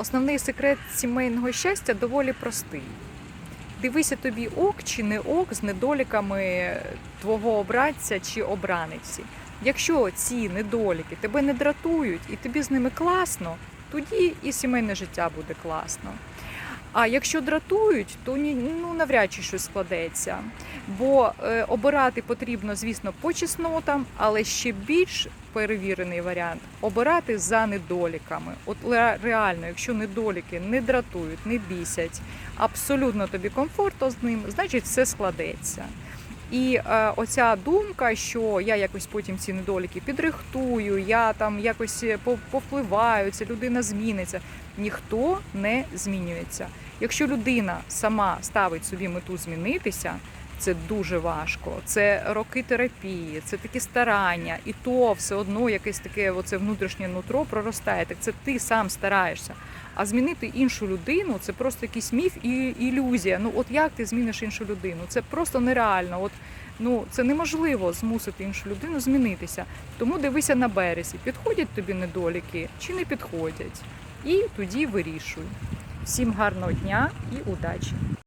Основний секрет сімейного щастя доволі простий. Дивися тобі ок чи не ок з недоліками твого обранця чи обраниці. Якщо ці недоліки тебе не дратують і тобі з ними класно, тоді і сімейне життя буде класно. А якщо дратують, то ну, навряд чи щось складеться. Бо е, обирати потрібно, звісно, по чеснотам, але ще більш перевірений варіант обирати за недоліками. От реально, якщо недоліки не дратують, не бісять, абсолютно тобі комфортно з ним, значить все складеться. І е, оця думка, що я якось потім ці недоліки підрихтую, я там якось е, по- повпливаю, ця людина зміниться. Ніхто не змінюється. Якщо людина сама ставить собі мету змінитися, це дуже важко. Це роки терапії, це такі старання, і то все одно якесь таке оце внутрішнє нутро проростає. Так це ти сам стараєшся. А змінити іншу людину це просто якийсь міф і ілюзія. Ну от як ти зміниш іншу людину? Це просто нереально. От ну це неможливо змусити іншу людину змінитися. Тому дивися на березі, підходять тобі недоліки чи не підходять. І тоді вирішуй. Всім гарного дня і удачі!